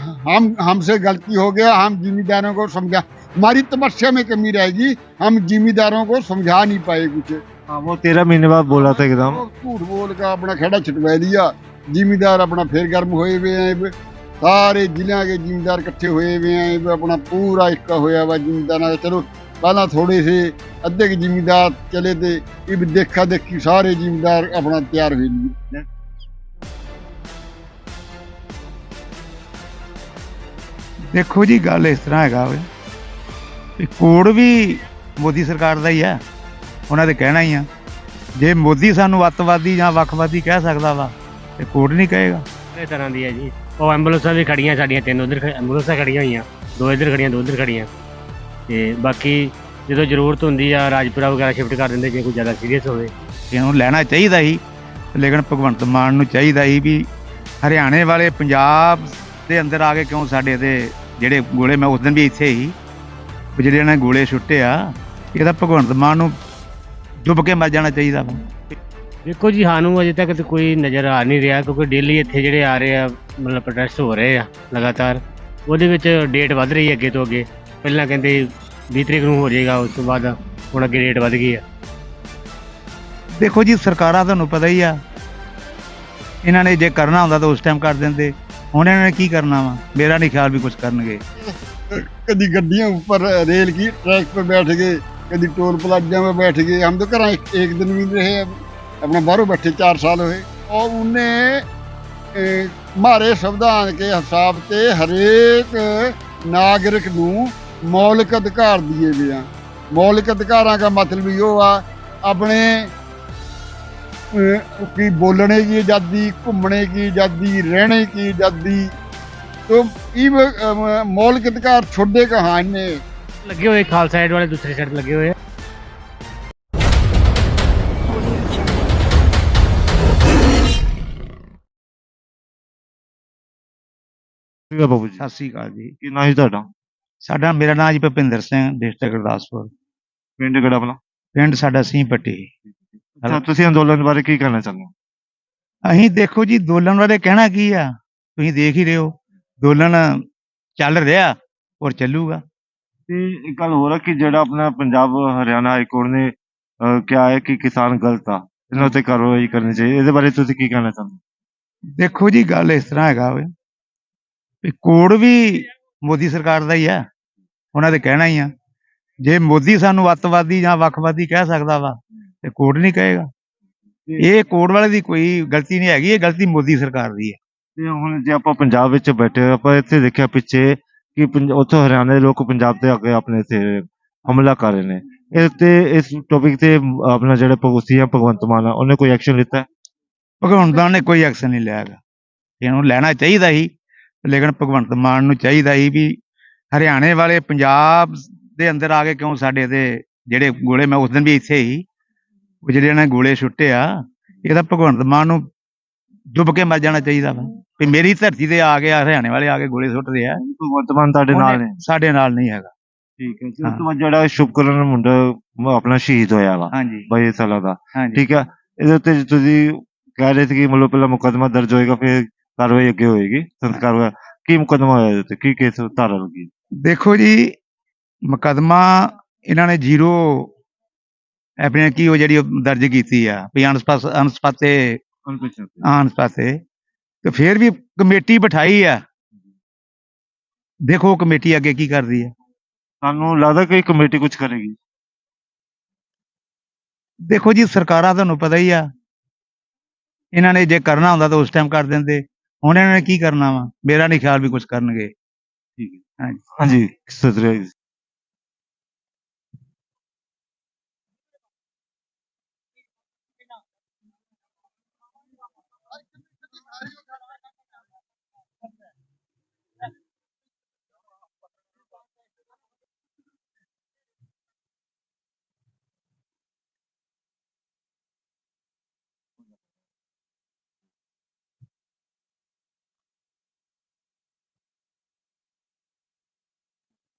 हम हमसे गलती हो गया हम जिम्मेदारों को समझा हमारी तपस्या में कमी रहेगी हम जिम्मेदारों को समझा नहीं पाए कुछ हाँ वो तेरह महीने बाद बोला था एकदम वो झूठ बोल का अपना खेड़ा छुटवा दिया जिम्मेदार अपना फिर गर्म हुए हुए हैं अब सारे जिले के जिम्मेदार इकट्ठे हुए हुए हैं अब अपना पूरा इक्का होया हुआ जिम्मेदार चलो पहला थोड़े से अद्धे के जिम्मेदार चले थे अब देखा देखी सारे जिम्मेदार अपना तैयार हुए ਦੇਖੋ ਜੀ ਗੱਲ ਇਸ ਤਰ੍ਹਾਂ ਹੈਗਾ ਵੇ। ਵੀ ਕੋਡ ਵੀ ਮੋਦੀ ਸਰਕਾਰ ਦਾ ਹੀ ਹੈ। ਉਹਨਾਂ ਦੇ ਕਹਿਣਾ ਹੀ ਆ। ਜੇ ਮੋਦੀ ਸਾਨੂੰ ਅੱਤਵਾਦੀ ਜਾਂ ਵੱਖਵਾਦੀ ਕਹਿ ਸਕਦਾ ਵਾ ਤੇ ਕੋਡ ਨਹੀਂ ਕਹੇਗਾ। ਇਹ ਤਰ੍ਹਾਂ ਦੀ ਹੈ ਜੀ। ਉਹ ਐਂਬੂਲੈਂਸਾਂ ਵੀ ਖੜੀਆਂ ਸਾਡੀਆਂ ਤਿੰਨ ਉਧਰ ਐਂਬੂਲੈਂਸਾਂ ਖੜੀਆਂ ਹੋਈਆਂ। ਦੋ ਇੱਧਰ ਖੜੀਆਂ ਦੋ ਉੱਧਰ ਖੜੀਆਂ। ਤੇ ਬਾਕੀ ਜਦੋਂ ਜ਼ਰੂਰਤ ਹੁੰਦੀ ਆ ਰਾਜਪੁਰਾ ਵਗੈਰਾ ਸ਼ਿਫਟ ਕਰ ਦਿੰਦੇ ਜੇ ਕੋਈ ਜ਼ਿਆਦਾ ਸੀਰੀਅਸ ਹੋਵੇ। ਇਹਨੂੰ ਲੈਣਾ ਚਾਹੀਦਾ ਸੀ ਲੇਕਿਨ ਭਗਵੰਤ ਮਾਨ ਨੂੰ ਚਾਹੀਦਾ ਸੀ ਵੀ ਹਰਿਆਣੇ ਵਾਲੇ ਪੰਜਾਬ ਦੇ ਅੰਦਰ ਆ ਕੇ ਕਿਉਂ ਸਾਡੇ ਤੇ ਜਿਹੜੇ ਗੋਲੇ ਮੈਂ ਉਸ ਦਿਨ ਵੀ ਇੱਥੇ ਹੀ ਵੀ ਜਿਹੜੇ ਇਹਨਾਂ ਨੇ ਗੋਲੇ ਛੁੱਟੇ ਆ ਇਹਦਾ ਭਗਵੰਤ ਮਾਨ ਨੂੰ ਡੁੱਬ ਕੇ ਮਰ ਜਾਣਾ ਚਾਹੀਦਾ ਵਾ। ਦੇਖੋ ਜੀ ਸਾਨੂੰ ਅਜੇ ਤੱਕ ਤੇ ਕੋਈ ਨਜ਼ਰ ਆ ਨਹੀਂ ਰਿਹਾ ਕਿਉਂਕਿ ਡੇਲੀ ਇੱਥੇ ਜਿਹੜੇ ਆ ਰਹੇ ਆ ਮਤਲਬ ਪ੍ਰੋਟੈਸਟ ਹੋ ਰਹੇ ਆ ਲਗਾਤਾਰ ਉਹਦੇ ਵਿੱਚ ਡੇਟ ਵੱਧ ਰਹੀ ਹੈ ਅੱਗੇ ਤੋਂ ਅੱਗੇ। ਪਹਿਲਾਂ ਕਹਿੰਦੇ 20 ਤਰੀਕ ਨੂੰ ਹੋ ਜਾਏਗਾ ਉਸ ਤੋਂ ਬਾਅਦ ਹੁਣ ਅੱਗੇ ਡੇਟ ਵੱਧ ਗਈ ਆ। ਦੇਖੋ ਜੀ ਸਰਕਾਰਾਂ ਤੁਹਾਨੂੰ ਪਤਾ ਹੀ ਆ ਇਹਨਾਂ ਨੇ ਜੇ ਕਰਨਾ ਹੁੰਦਾ ਤਾਂ ਉਸ ਟਾਈਮ ਕਰ ਦਿੰਦੇ। ਹੁਣ ਇਹਨਾਂ ਨੇ ਕੀ ਕਰਨਾ ਵਾ ਮੇਰਾ ਨਹੀਂ ਖਿਆਲ ਵੀ ਕੁਝ ਕਰਨਗੇ कभी गड्डियों ऊपर रेल की ट्रैक पर बैठ गए कभी टोल प्लाजा में बैठ गए हम तो घर एक, एक दिन भी नहीं रहे अब अपना बाहरों बैठे चार साल हुए और उन्हें हमारे संविधान के हिसाब से हरेक नागरिक ਨੂੰ ਮੌਲਿਕ ਅਧਿਕਾਰ ਦਿਏ ਗਏ ਆ ਮੌਲਿਕ ਅਧਿਕਾਰਾਂ ਦਾ ਮਤਲਬ ਇਹੋ ਆ ਆਪਣੇ ਅਹ, ਕਿ ਬੋਲਣੇ ਕੀ ਆਜ਼ਾਦੀ ਘੁੰਮਣੇ ਕੀ ਆਜ਼ਾਦੀ ਰਹਿਣੇ ਕੀ ਆਜ਼ਾਦੀ। ਤੋਂ ਇਹ ਮੌਲਿਕ ਅਧਿਕਾਰ ਛੋਡੇ ਕਹਾਂ ਨੇ। ਲੱਗੇ ਹੋਏ ਖਾਲਸਾ ਸਾਈਡ ਵਾਲੇ ਦੂਸਰੇ ਸਾਈਡ ਲੱਗੇ ਹੋਏ। ਸਤਿ ਬਾਬੂ ਜੀ। ਸਤਿ ਸ੍ਰੀ ਅਕਾਲ ਜੀ। ਕੀ ਨਾਮ ਹੈ ਤੁਹਾਡਾ? ਸਾਡਾ ਮੇਰਾ ਨਾਮ ਜੀ ਭਪਿੰਦਰ ਸਿੰਘ ਡਿਸਟ੍ਰਿਕਟ ਗੁਰਦਾਸਪੁਰ। ਪਿੰਡ ਕਿਹੜਾ ਪਿੰਡ ਸਾਡਾ ਸਿੰਘ ਪੱਟੀ। ਅੱਛਾ ਤੁਸੀਂ ਅੰਦੋਲਨ ਬਾਰੇ ਕੀ ਕਹਿਣਾ ਚਾਹੁੰਦੇ ਹੋ? ਅਸੀਂ ਦੇਖੋ ਜੀ ਦੋਲਨ ਬਾਰੇ ਕਹਿਣਾ ਕੀ ਆ? ਤੁਸੀਂ ਦੇਖ ਹੀ ਰਹੇ ਹੋ ਦੋਲਨ ਚੱਲ ਰਿਹਾ ਔਰ ਚੱਲੂਗਾ। ਤੇ ਇੱਕ ਗੱਲ ਹੋਰ ਹੈ ਕਿ ਜਿਹੜਾ ਆਪਣਾ ਪੰਜਾਬ ਹਰਿਆਣਾ ਹਾਈ ਕੋਰਟ ਨੇ ਕਿਹਾ ਹੈ ਕਿ ਕਿਸਾਨ ਗਲਤ ਆ। ਇਹਨਾਂ ਤੇ ਕਾਰਵਾਈ ਕਰਨੀ ਚਾਹੀਦੀ। ਇਹਦੇ ਬਾਰੇ ਤੁਸੀਂ ਕੀ ਕਹਿਣਾ ਚਾਹੁੰਦੇ ਦੇਖੋ ਜੀ ਗੱਲ ਇਸ ਤਰ੍ਹਾਂ ਹੈਗਾ ਵੇ ਵੀ ਕੋਡ ਵੀ ਮੋਦੀ ਸਰਕਾਰ ਦਾ ਹੀ ਹੈ ਉਹਨਾਂ ਦੇ ਕਹਿਣਾ ਹੀ ਆ। ਜੇ ਮੋਦੀ ਸਾਨੂੰ ਅੱਤਵਾਦੀ ਜਾਂ ਵੱਖਵਾਦੀ ਕਹਿ ਸਕਦਾ ਵਾ ਤੇ ਕੋਡ ਨਹੀਂ ਕਹੇਗਾ। ਇਹ ਕੋਡ ਵਾਲੇ ਦੀ ਕੋਈ ਗਲਤੀ ਨਹੀਂ ਹੈਗੀ ਇਹ ਗਲਤੀ ਮੋਦੀ ਸਰਕਾਰ ਦੀ ਹੈ। ਤੇ ਹੁਣ ਜੇ ਆਪਾਂ ਪੰਜਾਬ ਵਿੱਚ ਬੈਠੇ ਆਪਾਂ ਇੱਥੇ ਦੇਖਿਆ ਪਿੱਛੇ ਕਿ ਉੱਥੋਂ ਹਰਿਆਣਾ ਦੇ ਲੋਕ ਪੰਜਾਬ ਤੇ ਆ ਕੇ ਆਪਣੇ ਇੱਥੇ ਹਮਲਾ ਕਰ ਰਹੇ ਨੇ। ਇਹ ਤੇ ਇਸ ਟੌਪਿਕ ਤੇ ਆਪਣਾ ਜਿਹੜਾ ਭਗਵਤੀ ਆ ਭਗਵੰਤ ਮਾਨ ਆ ਉਹਨੇ ਕੋਈ ਐਕਸ਼ਨ ਲਿੱਤਾ? ਭਗਵੰਤ ਮਾਨ ਨੇ ਕੋਈ ਐਕਸ਼ਨ ਨਹੀਂ ਲਿਆ ਹੈਗਾ। ਇਹਨੂੰ ਲੈਣਾ ਚਾਹੀਦਾ ਸੀ ਲੇਕਿਨ ਭਗਵੰਤ ਮਾਨ ਨੂੰ ਚਾਹੀਦਾ ਸੀ ਵੀ ਹਰਿਆਣੇ ਵਾਲੇ ਪੰਜਾਬ ਦੇ ਅੰਦਰ ਆ ਕੇ ਕਿਉਂ ਸਾਡੇ ਤੇ ਜਿਹੜੇ ਗੋਲੇ ਮੈਂ ਉਸ ਦਿਨ ਵੀ ਇੱਥੇ ਹੀ ਉਹ ਜਿਹੜੇ ਇਹਨਾਂ ਨੇ ਗੋਲੇ ਛੁੱਟੇ ਆ ਇਹਦਾ ਭਗਵੰਤ ਮਾਨ ਨੂੰ ਡੁੱਬ ਕੇ ਮਰ ਜਾਣਾ ਚਾਹੀਦਾ ਵਾ। ਵੀ ਮੇਰੀ ਧਰਤੀ ਤੇ ਆ ਕੇ ਹਰਿਆਣੇ ਵਾਲੇ ਆ ਕੇ ਗੋਲੇ ਸੁੱਟਦੇ ਆ। ਭਗਵੰਤ ਮਾਨ ਤੁਹਾਡੇ ਨਾਲ ਨੇ। ਸਾਡੇ ਨਾਲ ਨਹੀਂ ਹੈਗਾ। ਠੀਕ ਹੈ ਜੀ। ਉਸ ਤੋਂ ਬਾਅਦ ਜਿਹੜਾ ਸ਼ੁਭਕਰਨ ਮੁੰਡਾ ਆਪਣਾ ਸ਼ਹੀਦ ਹੋਇਆ ਵਾ। ਹਾਂਜੀ। 22 ਸਾਲਾਂ ਦਾ। ਠੀਕ ਹੈ ਇਹਦੇ ਉੱਤੇ ਤੁਸੀਂ ਕਹਿ ਰਹੇ ਸੀ ਕਿ ਮਤਲਬ ਪਹਿਲਾਂ ਮੁਕੱਦਮਾ ਦਰਜ ਹੋਏਗਾ ਫਿਰ ਕਾਰਵਾਈ ਅੱਗੇ ਹੋਏਗੀ। ਸੰਸਕਾਰ ਹੋਇਆ ਕੀ ਮੁਕੱਦਮਾ ਹੋਇਆ ਇਹਦੇ ਉੱਤੇ? ਕੀ ਕੇਸ ਧਾਰਾ ਲੱਗੀ? ਦੇਖੋ ਜੀ ਮੁਕੱਦਮਾ ਇਹਨਾਂ ਨੇ ਜ਼ੀਰੋ ਆਪਣੇ ਕੀ ਉਹ ਜਿਹੜੀ ਉਹ ਦਰਜ ਕੀਤੀ ਆ ਵੀ ਅਨਸਪਾਸ ਅਨਸਪਾਤੇ ਅਨਸਪਾਤੇ ਤੇ ਫਿਰ ਵੀ ਕਮੇਟੀ ਬਿਠਾਈ ਆ। ਦੇਖੋ ਕਮੇਟੀ ਅੱਗੇ ਕੀ ਕਰਦੀ ਆ। ਸਾਨੂੰ ਲੱਗਦਾ ਕਿ ਕਮੇਟੀ ਕੁਝ ਕਰੇਗੀ? ਦੇਖੋ ਜੀ ਸਰਕਾਰਾਂ ਤੁਹਾਨੂੰ ਪਤਾ ਹੀ ਆ। ਇਹਨਾਂ ਨੇ ਜੇ ਕਰਨਾ ਹੁੰਦਾ ਤਾਂ ਉਸ ਟਾਈਮ ਕਰ ਦਿੰਦੇ। ਹੁਣ ਇਹਨਾਂ ਨੇ ਕੀ ਕਰਨਾ ਵਾ? ਮੇਰਾ ਨਹੀਂ ਖਿਆਲ ਵੀ ਕੁਝ ਕਰਨਗੇ। ਹਾਂਜੀ। ਸਤਿ ਜੀ।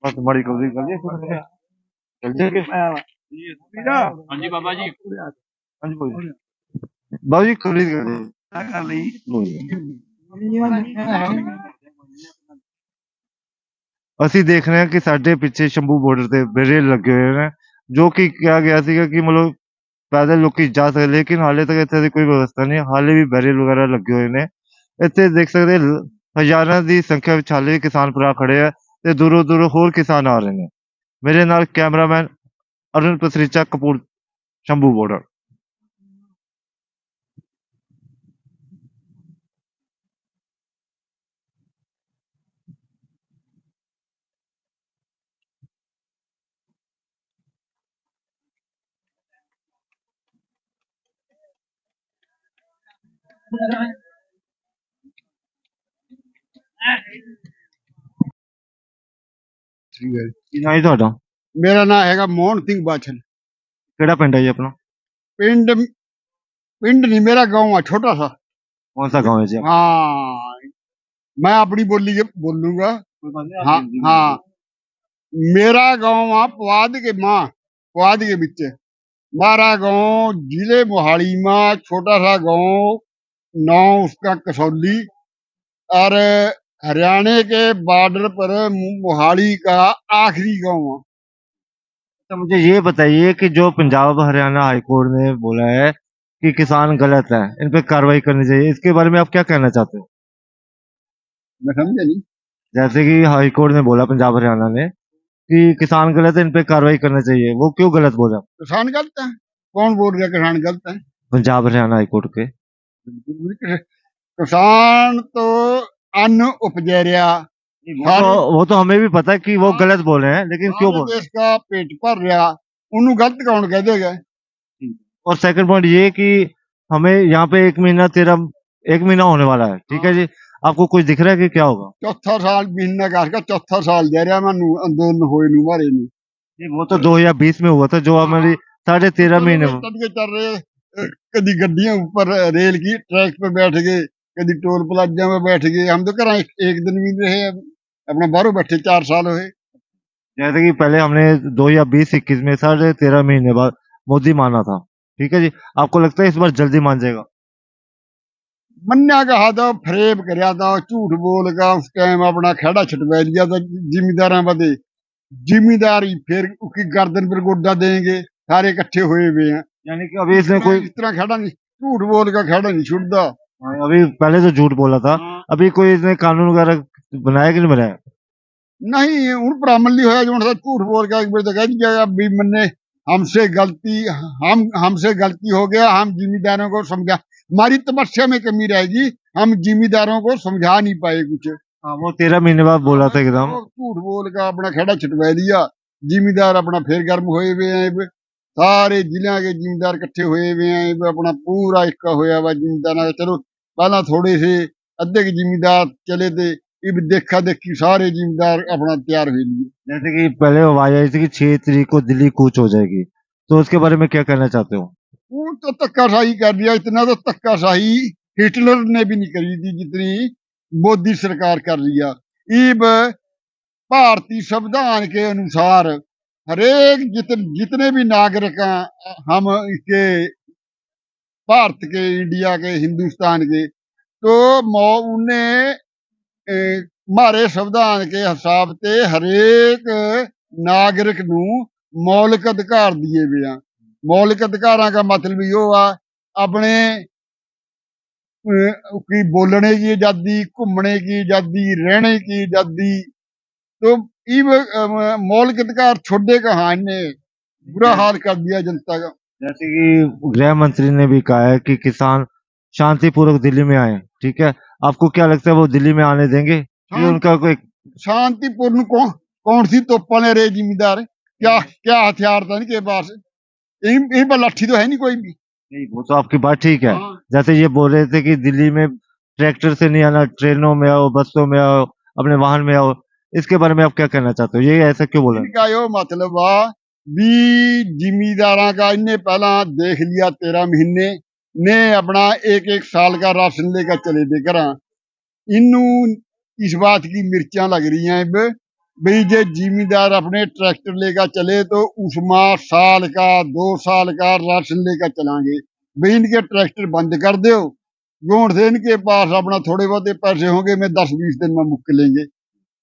ਬਸ ਮਾੜੀ ਕਬਜ਼ੀ ਕਰ ਲਈ ਚੱਲ ਜਾਏਗੇ ਹਾਂਜੀ ਬਾਬਾ ਜੀ ਹਾਂਜੀ ਬੋਲ ਬਾਬੂ ਜੀ ਖਰੀਦ ਕਰ ਲਈ ਕਰ ਲਈ ਬੋਲ ਅਸੀਂ ਦੇਖ ਰਹੇ ਹਾਂ ਕਿ ਸਾਡੇ ਪਿੱਛੇ ਸ਼ੰਭੂ ਬਾਰਡਰ ਤੇ ਬੈਰੀਅਰ ਲੱਗੇ ਹੋਏ ਨੇ ਜੋ ਕਿ ਕਿਹਾ ਗਿਆ ਸੀਗਾ ਕਿ ਮਤਲਬ ਪੈਦਲ ਲੋਕੀ ਜਾ ਸਕਦੇ ਲੇਕਿਨ ਹਾਲੇ ਤੱਕ ਇੱਥੇ ਦੀ ਕੋਈ ਵਿਵਸਥਾ ਨਹੀਂ ਹੈ। ਹਾਲੇ ਵੀ ਬੈਰੀਅਰ ਵਗੈਰਾ ਲੱਗੇ ਹੋਏ ਨੇ ਇੱਥੇ ਦੇਖ ਸਕਦੇ ਲ- ਹਜ਼ਾਰਾਂ ਦੀ ਸੰਖਿਆ ਵਿੱਚ ਹਾਲੇ ਵੀ ਕਿਸਾਨ ਭਰਾ ਖੜੇ ਆ ਤੇ ਦੂਰੋਂ ਦੂਰੋਂ ਹੋਰ ਕਿਸਾਨ ਆ ਰਹੇ ਨੇ ਮੇਰੇ ਨਾਲ ਕੈਮਰਾਮੈਨ ਅਰੁਣ ਪਸਰੀਚਾ ਕਪੂਰ ਸ਼ੰਭੂ ਬਾਰਡਰ ਠੀਕ ਹੈ ਕੀ ਨਾਂ ਹੈ ਤੁਹਾਡਾ ਮੇਰਾ ਨਾਮ ਹੈਗਾ ਮੋਹਨ ਸਿੰਘ ਬਾਛਲ ਕਿਹੜਾ ਪਿੰਡ ਹੈ ਜੀ ਆਪਣਾ ਪਿੰਡ ਪਿੰਡ ਨਹੀਂ ਮੇਰਾ गांव ਆ ਛੋਟਾ ਸਾ ਕੌਣ ਸਾ गांव है जी आपका? हाँ मैं अपनी बोली के बोलूंगा हाँ हाँ मेरा गांव आ पवाद के मां पवाद के बिच मारा गांव जिले मोहाली में छोटा सा गांव नाम उसका कसौली और हरियाणा के बॉर्डर पर मोहाली का आखिरी गाँव है। तो मुझे ये बताइए कि जो पंजाब हरियाणा हाई कोर्ट ने बोला है कि किसान गलत है इन पे कार्रवाई करनी चाहिए इसके बारे में आप क्या कहना चाहते हो? मैं समझा नहीं। जैसे कि हाई कोर्ट ने बोला पंजाब हरियाणा ने कि किसान गलत है इन पे कार्रवाई करना चाहिए वो क्यों गलत बोला किसान गलत है? कौन बोल रहा है किसान गलत है? पंजाब हरियाणा हाईकोर्ट के। बिल्कुल भी किसान तो अन्न उपजा रहा वो तो, वो तो हमें भी पता है कि वो गलत बोले हैं लेकिन क्यों बोले देश का पेट भर रहा ਉਹਨੂੰ ਗਲਤ ਕੌਣ ਕਹਿ ਦੇਗਾ और सेकंड पॉइंट ये कि हमें यहाँ पे एक महीना तेरह एक महीना होने वाला है ठीक है जी आपको कुछ दिख रहा है कि क्या होगा ਚੌਥਾ ਸਾਲ ਮਹੀਨਾ ਕਾਸਕਾ ਚੌਥਾ ਸਾਲ ਦੇ ਰਿਹਾ ਮੈਨੂੰ ਅੰਦੋਲਨ ਹੋਏ ਨੂੰ ਮਾਰੇ ਨੂੰ नहीं, वो तो 2020 में हुआ था जो हमारी साढ़े तेरह महीने में ਤੜਕੇ ਚੱਲ ਰਹੇ अ, कभी गड्डियों ऊपर रेल की ट्रैक पे बैठ गए कभी टोल प्लाजा में बैठ गए हम तो घर एक, एक दिन भी नहीं रहे अब अपना बाहरों बैठे चार साल हुए जैसे कि पहले हमने दो या बीस इक्कीस में साढ़े तेरह महीने बाद मोदी माना था ठीक है जी आपको लगता है इस बार जल्दी मान जाएगा ਮੰਨਿਆ ਕਹਾ ਤਾਂ ਫਰੇਬ ਕਰਿਆ ਤਾਂ ਝੂਠ ਬੋਲ ਕੇ ਉਸ ਟਾਈਮ ਆਪਣਾ ਖੜਾ ਛਟਵਾ ਲਿਆ ਤਾਂ ਜ਼ਿਮੀਦਾਰਾਂ ਬਦੇ ਜ਼ਿਮੀਦਾਰੀ ਫਿਰ ਉਕੀ ਗਰਦਨ ਪਰ ਗੋਡਾ ਦੇਂਗੇ ਸਾਰੇ ਇਕੱਠੇ ਹੋਏ ਵੇ ਆ यानी कि अभी इसने कोई ਇਸ ਤਰ੍ਹਾਂ ਖੜਾ ਨਹੀਂ ਝੂਠ ਬੋਲ ਕੇ ਖੜਾ ਨਹੀਂ ਛੁੱਟਦਾ अभी पहले तो झूठ बोला था। अभी कोई इसने कानून वगैरह बनाया कि नहीं बनाया? नहीं उन पर अमल नहीं होया जो झूठ बोल के एक बार तो कह दिया भी मैंने हमसे गलती हम हमसे गलती हो गया हम जिम्मेदारों को समझा हमारी तपस्या में कमी रहेगी हम जिम्मेदारों को समझा नहीं पाए कुछ। हाँ वो तेरह महीने बाद बोला था एकदम। झूठ बोल का अपना खेड़ा छटवा दिया जिम्मेदार अपना फिर गर्म होए हुए हैं सारे ज़िले के जिम्मेदार इकट्ठे हुए हुए हैं अपना पूरा इक्का होया हुआ जिम्मेदार चलो पहला थोड़े से अद्धे के जिम्मेदार चले थे अब देखा देखी सारे जिम्मेदार अपना तैयार हुए लिए जैसे कि पहले आवाज आई थी कि छह तरीक को दिल्ली कूच हो जाएगी तो उसके बारे में क्या कहना चाहते हो वो तो धक्काशाही कर दिया इतना तो धक्काशाही हिटलर ने भी नहीं करी थी जितनी मोदी सरकार कर लिया ईब भारतीय संविधान के अनुसार हरेक जितने जितने भी नागरिक हैं हम इसके भारत के इंडिया के हिंदुस्तान के तो मौ- उन्हें ए, हमारे संविधान के हिसाब से हरेक नागरिक ਨੂੰ ਮੌਲਿਕ ਅਧਿਕਾਰ ਦਿਏ ਹੋਏ ਆ ਮੌਲਿਕ ਅਧਿਕਾਰਾਂ ਦਾ ਮਤਲਬ ਇਹ ਆ ਆਪਣੇ ਅਹ, ਕੀ ਬੋਲਣੇ ਦੀ ਆਜ਼ਾਦੀ ਘੁੰਮਣੇ ਦੀ ਆਜ਼ਾਦੀ ਰਹਿਣੇ ਦੀ ਆਜ਼ਾਦੀ तो इव अम, मौलिक अधिकार छोड़े कहा इनने बुरा हाल कर दिया जनता का जैसे कि गृह मंत्री ने भी कहा है कि किसान शांतिपूर्वक दिल्ली में आए ठीक है? आपको क्या लगता है वो दिल्ली में आने देंगे? कि उनका कोई शांतिपूर्ण कौन कौन सी तोपा ने रे जिम्मेदार? क्या क्या हथियार था इनके पास? पर लाठी तो है नहीं कोई भी। नहीं वो तो आपकी बात ठीक है। हाँ। जैसे ये बोल रहे थे कि दिल्ली में ट्रैक्टर से नहीं आना ट्रेनों में आओ बसों में आओ अपने वाहन में आओ इसके बारे में आप क्या कहना चाहते हो? ये ऐसा क्यों बोला मतलब भी जिम्मेदारा का इनने पहला देख लिया तेरह महीने ने अपना एक एक साल का राशन लेकर चले थे घर इनू इस बात की मिर्चा लग रही हैं अब भाई जे जिम्मेदार अपने ट्रैक्टर लेकर चले तो उसमें साल का दो साल का राशन लेकर चलाएंगे भाई इनके ट्रैक्टर बंद कर दो गोंड से इनके पास अपना थोड़े बहुत पैसे होंगे मैं दस बीस दिन में मुक्क लेंगे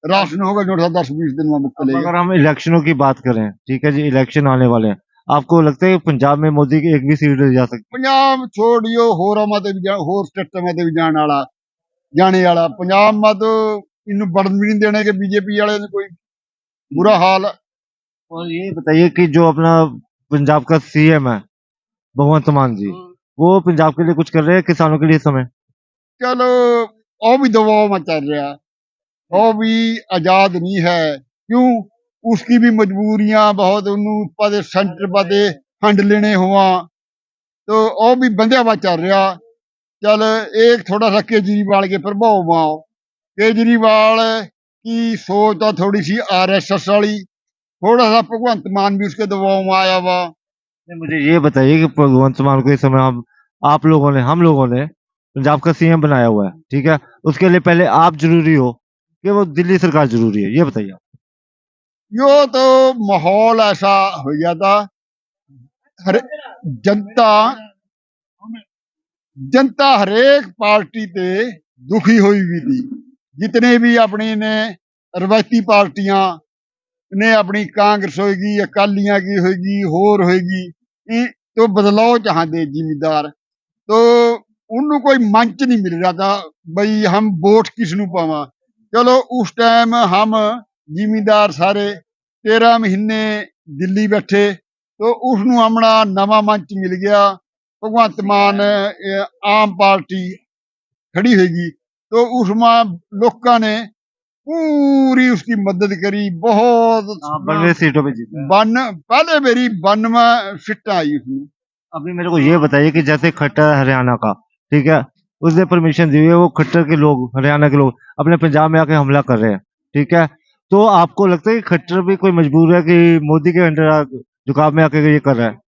राशन होगा जो दस बीस दिन में मुक्का अगर हम इलेक्शनों की बात करें ठीक है जी इलेक्शन आने वाले हैं। आपको लगता है पंजाब में मोदी की एक भी सीट जा सकती? पंजाब छोड़ियो होर मत होर स्टेटा मत भी जाने वाला जाने वाला। पंजाब मत इन बढ़ भी नहीं देने के बीजेपी वाले कोई बुरा हाल। और ये बताइए कि जो अपना पंजाब का सीएम है भगवंत मान जी हम्म। वो पंजाब के लिए कुछ कर रहे हैं किसानों के लिए समय? चलो और भी दबाव में चल रहा है। वो भी आज़ाद नहीं है क्यों उसकी भी मजबूरियां बहुत ਉਹਨੂੰ ਪਦੇ ਸੈਂਟਰ ਪਦੇ ਫੰਡ ਲੈਣੇ ਹੋਵਾਂ तो ਉਹ ਵੀ ਬੰਦਿਆ ਵਾ ਚੱਲ ਰਿਹਾ ਚਲ ਇਹ ਥੋੜਾ ਸਾ ਕੇਜਰੀਵਾਲ ਕੇ ਪ੍ਰਭਾਵ ਵਾਓ ਕੇਜਰੀਵਾਲ की सोच तो थोड़ी सी आरएसएस वाली थोड़ा सा भगवंत मान भी उसके दबाव में आया हुआ मुझे ये बताइए कि भगवंत मान को इस समय हम आप लोगों ने हम लोगों ने पंजाब का सीएम बनाया हुआ है ठीक है उसके लिए पहले आप जरूरी हो कि वो दिल्ली सरकार जरूरी है ये बताइए आप यो तो माहौल ऐसा हो गया था हर जनता जनता हरेक पार्टी ते दुखी हुई हुई थी जितने भी अपनी ने रवायती पार्टियां ने अपनी कांग्रेस होगी अकालियां की होगी होर होगी इ- तो बदलाव चाहते जिम्मेदार तो उन्होंने कोई मंच नहीं मिल रहा था भाई हम वोट किसनु पावा ਚਲੋ ਉਸ ਟਾਈਮ ਹਮ ਜ਼ਿਮੀਂਦਾਰ ਸਾਰੇ 13 ਮਹੀਨੇ ਦਿੱਲੀ ਬੈਠੇ ਤੋ ਉਸ ਨੂੰ ਆਪਣਾ ਨਵਾਂ ਮੰਚ ਮਿਲ ਗਿਆ। ਭਗਵੰਤ ਮਾਨ ਆਮ ਪਾਰਟੀ ਖੜੀ ਹੋਏਗੀ ਤੋ ਉਸ ਮਾਂ ਲੋਕਾਂ ਨੇ ਪੂਰੀ ਉਸकी ਮਦਦ ਕਰੀ ਬਹੁਤ बल्ले सीटों पे जीता बन पहले मेरी 92 सीटें आई उसमें अभी मेरे को ये बताइए कि जैसे खट्टर हरियाणा का ठीक उसने परमिशन दी हुई है वो खट्टर के लोग हरियाणा के लोग अपने पंजाब में आके हमला कर रहे हैं ठीक है तो आपको लगता है कि खट्टर भी कोई मजबूर है कि मोदी के अंडर आ- झुकाव में आके ये कर रहा है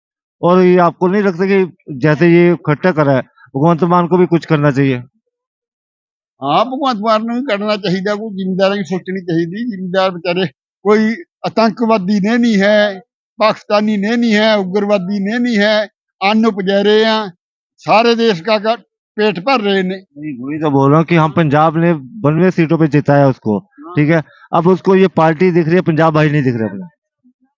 और ये आपको नहीं लगता कि जैसे ये खट्टर कर रहा है भगवंत मान को भी कुछ करना चाहिए ਹਾਂ ਭਗਵੰਤ ਮਾਨ ਨੂੰ ਵੀ ਕਰਨਾ ਚਾਹੀਦਾ ਕੋਈ ਜ਼ਿਮੀਂਦਾਰਾਂ ਦੀ ਸੋਚਣੀ ਚਾਹੀਦੀ ਜ਼ਿਮੀਂਦਾਰ ਵਿਚਾਰੇ ਕੋਈ ਆਤੰਕਵਾਦੀ ਨੇ ਨਹੀਂ ਹੈ ਪਾਕਿਸਤਾਨੀ ਨੇ नहीं है उग्रवादी ने नहीं है अन्न उपजा रहे हैं सारे देश का का पेट भर रहे ने नहीं वही तो बोल रहा हूँ कि हम पंजाब ने बनवे सीटों पे जिताया उसको ठीक है अब उसको ये पार्टी दिख रही है पंजाब भाई नहीं दिख रहे अपने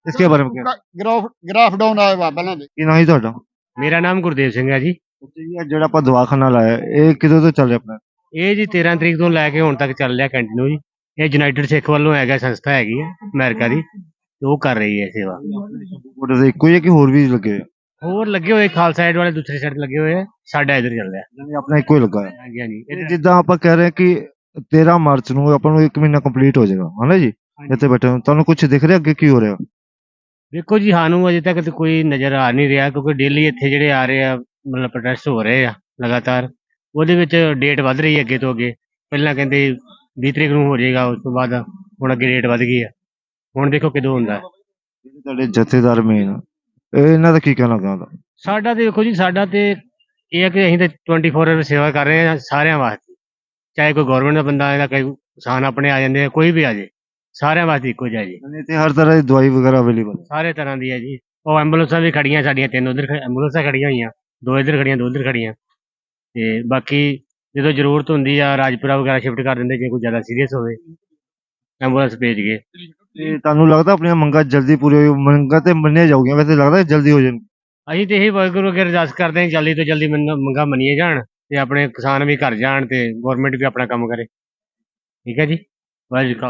इसके बारे में क्या ਗ੍ਰਾਫ ਗ੍ਰਾਫ ਡਾਊਨ ਆਇਆ ਵਾ ਪਹਿਲਾਂ ਦੇ ਕੀ ਨਾਂ ਹੀ ਤੁਹਾਡਾ ਮੇਰਾ ਨਾਮ ਗੁਰਦੇਵ ਸਿੰਘ ਹੈ ਜੀ ਅੱਛਾ ਜੀ ਇਹ ਜਿਹੜਾ ਆਪਾਂ ਦਵਾਖਾਨਾ ਲਾਇਆ ਇਹ ਕਿਦੋਂ ਤੋਂ ਚੱਲ ਰਿਹਾ ਆਪਣਾ ਇਹ ਜੀ 13 ਤਰੀਕ ਤੋਂ ਲੈ ਕੇ ਹੁਣ ਤੱਕ ਚੱਲ ਰਿਹਾ ਕੰਟੀਨਿਊ ਜੀ ਇਹ ਯੂਨਾਈਟਿਡ ਸਿੱਖ ਵੱਲੋਂ ਹੈਗਾ ਸੰਸਥਾ ਹੈਗੀ ਹੈ ਅਮਰੀਕਾ ਦੀ ਤੇ ਉਹ ਕਰ ਰਹੀ ਹੈ ਸੇਵਾ ਉਹਦੇ ਤੇ ਇੱਕੋ ਹੀ ਹੈ ਕਿ ਹੋਰ ਵੀ ਲੱਗੇ ਆ ਹੋਰ ਲੱਗੇ ਹੋਏ ਖਾਲਸਾ ਸਾਈਡ ਵਾਲੇ ਦੂਸਰੀ ਸਾਈਡ ਲੱਗੇ ਹੋਏ ਆ ਸਾਡਾ ਇਧਰ ਚੱਲ ਰਿਹਾ ਨਹੀਂ ਆਪਣਾ ਇੱਕੋ ਹੀ ਲੱਗਾ ਹੈ ਹਾਂਜੀ ਹਾਂਜੀ ਇਹ ਜਿੱਦਾਂ ਆਪਾਂ ਕਹਿ ਰਹੇ ਹਾਂ ਕਿ 13 ਮਾਰਚ ਨੂੰ ਆਪਾਂ ਨੂੰ 1 ਮਹੀਨਾ ਕੰਪਲੀਟ ਹੋ ਜਾਏਗਾ ਹਨਾ ਜੀ? ਇੱਥੇ ਬੈਠੇ ਨੂੰ ਤੁਹਾਨੂੰ ਕੁਝ ਦਿਖ ਰਿਹਾ ਅੱਗੇ ਕੀ ਹੋ ਰਿਹਾ? ਦੇਖੋ ਜੀ ਸਾਨੂੰ ਅਜੇ ਤੱਕ ਤੇ ਕੋਈ ਨਜ਼ਰ ਆ ਨਹੀਂ ਰਿਹਾ ਕਿਉਂਕਿ ਡੇਲੀ ਇੱਥੇ ਜਿਹੜੇ ਆ ਰਹੇ ਆ ਮਤਲਬ ਪ੍ਰੋਟੈਸਟ ਹੋ ਰਹੇ ਆ ਲਗਾਤਾਰ। ਉਹਦੇ ਵਿੱਚ ਡੇਟ ਵੱਧ ਰਹੀ ਹੈ ਅੱਗੇ ਤੋਂ ਅੱਗੇ। ਪਹਿਲਾਂ ਕਹਿੰਦੇ 20 ਤਰੀਕ ਨੂੰ ਹੋ ਜਾਏਗਾ ਉਸ ਤੋਂ ਬਾਅਦ ਹੁਣ ਅੱਗੇ ਡੇਟ ਵੱਧ ਗਈ ਆ। ਹੁਣ ਦੇਖੋ ਕਦੋਂ ਹੁੰਦਾ। ਹੈ। ਜਿਹੜੇ ਤੁਹਾਡੇ ਜਥੇਦਾਰ ਮੇਨ ਇਹਨਾਂ ਦਾ ਕੀ ਕਹਿਣਾ ਚਾਹੁੰਦਾ? ਸਾਡਾ ਤੇ ਦੇਖੋ ਜੀ ਸਾਡਾ ਤੇ ਇਹ ਹੈ ਕਿ ਅਸੀਂ ਤੇ 24 ਆਵਰ ਸੇਵਾ ਕਰ ਰਹੇ ਹਾਂ ਸਾਰਿਆਂ ਵਾਸਤੇ। ਚਾਹੇ ਕੋਈ ਗਵਰਨਮੈਂਟ ਦਾ ਬੰਦਾ ਆਏਗਾ ਕੋਈ ਕਿਸਾਨ ਆਪਣੇ ਆ ਜਾਂਦੇ ਆ ਕੋਈ ਵੀ ਆ ਜੇ ਸਾਰਿਆਂ ਵਾਸਤੇ ਇੱਕੋ ਜਿਹਾ ਜੀ। ਇੱਥੇ ਹਰ ਤਰ੍ਹਾਂ ਦੀ ਦਵਾਈ ਵਗੈਰਾ ਅਵੇਲੇਬਲ ਹੈ? ਸਾਰੇ ਤਰ੍ਹਾਂ ਦੀ ਹੈ ਜੀ। ਉਹ ਐਂਬੂਲੈਂਸਾਂ ਵੀ ਖੜੀਆਂ ਸਾਡੀਆਂ ਤਿੰਨ ਉਧਰ ਐਂਬੂਲੈਂਸਾਂ ਖੜੀਆਂ ਹੋਈਆਂ ਦੋ ਇੱਧਰ ਖੜੀਆਂ ਦੋ ਉੱਧਰ ਖੜੀਆਂ। ਤੇ ਬਾਕੀ ਜਦੋਂ ਜ਼ਰੂਰਤ ਹੁੰਦੀ ਆ ਰਾਜਪੁਰਾ ਵਗੈਰਾ ਸ਼ਿਫਟ ਕਰ ਦਿੰਦੇ ਜੇ ਕੋਈ ਜ਼ਿਆਦਾ ਸੀਰੀਅਸ ਹੋਵੇ। ਐਂਬੂਲੈਂਸ ਭੇਜ ਕੇ ਤੇ ਤੁਹਾਨੂੰ ਲੱਗਦਾ ਆਪਣੀਆਂ ਮੰਗਾਂ ਜਲਦੀ ਪੂਰੀ ਹੋ ਮੰਗਾਂ ਤੇ ਮੰਨੀਆਂ ਜਾਊਗੀਆਂ? ਵੈਸੇ ਲੱਗਦਾ ਜਲਦੀ ਹੋ ਜਾਣ। ਅਸੀਂ ਤੇ ਇਹੀ ਵਾਹਿਗੁਰੂ ਅੱਗੇ ਅਰਦਾਸ ਕਰਦੇ ਹਾਂ ਜਲਦੀ ਤੋਂ ਜਲਦੀ ਮੰਨ- ਮੰਗਾਂ ਮੰਨੀਆਂ ਜਾਣ ਤੇ ਆਪਣੇ ਕਿਸਾਨ ਵੀ ਘਰ ਜਾਣ ਤੇ ਗਵਰਨਮੈਂਟ ਵੀ ਆਪਣਾ ਕੰਮ ਕਰੇ। ਠੀਕ ਹੈ ਜੀ? ਵਾਹਿਗੁਰੂ ਜੀ ਕਾ